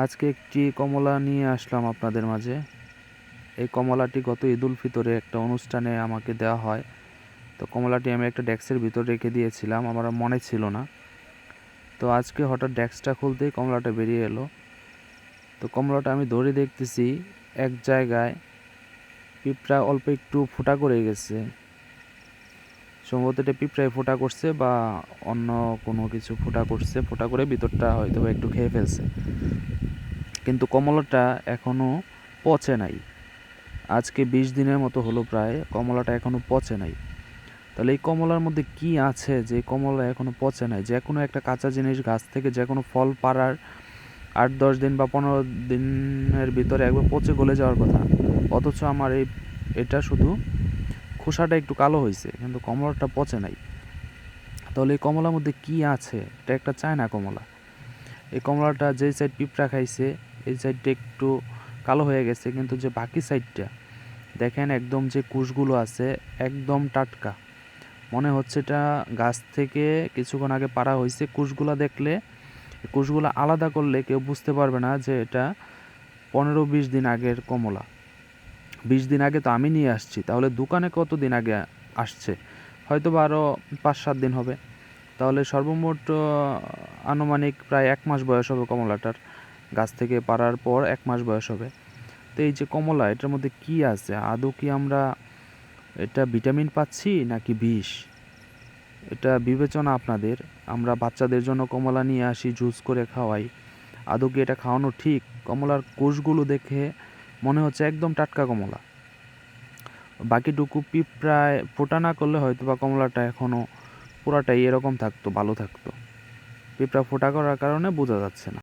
আজকে একটি কমলা নিয়ে আসলাম আপনাদের মাঝে। এই কমলাটি গত ঈদ উল ফিতরে একটা অনুষ্ঠানে আমাকে দেওয়া হয়। তো কমলাটি আমি একটা ডেস্কের ভিতর রেখে দিয়েছিলাম, আমার মনে ছিল না। তো আজকে হঠাৎ ডেস্কটা খুলতেই কমলাটা বেরিয়ে এলো। তো কমলাটা আমি ধরে দেখতেছি এক জায়গায় পিঁপড়া অল্প একটু ফোটা করে গেছে। সম্ভবত এটা পিঁপড়ায় ফোটা করছে বা অন্য কোনো কিছু ফোটা করছে, ফোঁটা করে ভিতরটা হয়তো একটু খেয়ে ফেলছে। কিন্তু কমলাটা এখনও পচে নাই। আজকে বিশ দিনের মতো হলো প্রায়, কমলাটা এখনও পচে নাই। তাহলে এই কমলার মধ্যে কি আছে যে কমলা এখনও পচে নাই? যে কোনো একটা কাঁচা জিনিস গাছ থেকে যে কোনো ফল পাড়ার আট, দশ দিন বা পনেরো দিনের ভিতরে একবার পচে গলে যাওয়ার কথা। অথচ আমার এই, এটা শুধু খোসাটা একটু কালো হয়েছে, কিন্তু কমলাটা পচে নাই। তাহলে এই কমলার মধ্যে কি আছে? এটা একটা চায়না কমলা। এই কমলাটা যে সাইড পিঁপড়া খাইছে, এই সাইডটা একটু কালো হয়ে গেছে, কিন্তু যে বাকি সাইডটা দেখেন একদম যে কুশগুলো আছে, একদম টাটকা। মনে হচ্ছে এটা গাছ থেকে কিছুক্ষণ আগে পাড়া হয়েছে কুশগুলা দেখলে কুশগুলো আলাদা করলে কেউ বুঝতে পারবে না যে এটা পনেরো বিশ দিন আগের কমলা। বিশ দিন আগে তো আমি নিয়ে আসছি, তাহলে দোকানে কত দিন আগে আসছে? হয়তো বা আরও পাঁচ সাত দিন হবে। তাহলে সর্বমোট আনুমানিক প্রায় এক মাস বয়স হবে কমলাটার। গাছ থেকে পাড়ার পর এক মাস বয়স হবে। তো এই যে কমলা, এটার মধ্যে কি আছে? আদৌ কি আমরা এটা ভিটামিন পাচ্ছি নাকি বিষ? এটা বিবেচনা আপনাদের। আমরা বাচ্চাদের জন্য কমলা নিয়ে আসি, জুস করে খাওয়াই। আদৌ কি এটা খাওয়ানো ঠিক? কমলার কোষগুলো দেখে মনে হচ্ছে একদম টাটকা কমলা। বাকিটুকু পিঁপড়ায় ফোটা না করলে হয়তো বা কমলাটা এখনও পুরাটাই এরকম থাকতো ভালো থাকতো। পিঁপড়া ফোটা করার কারণে বোঝা যাচ্ছে না।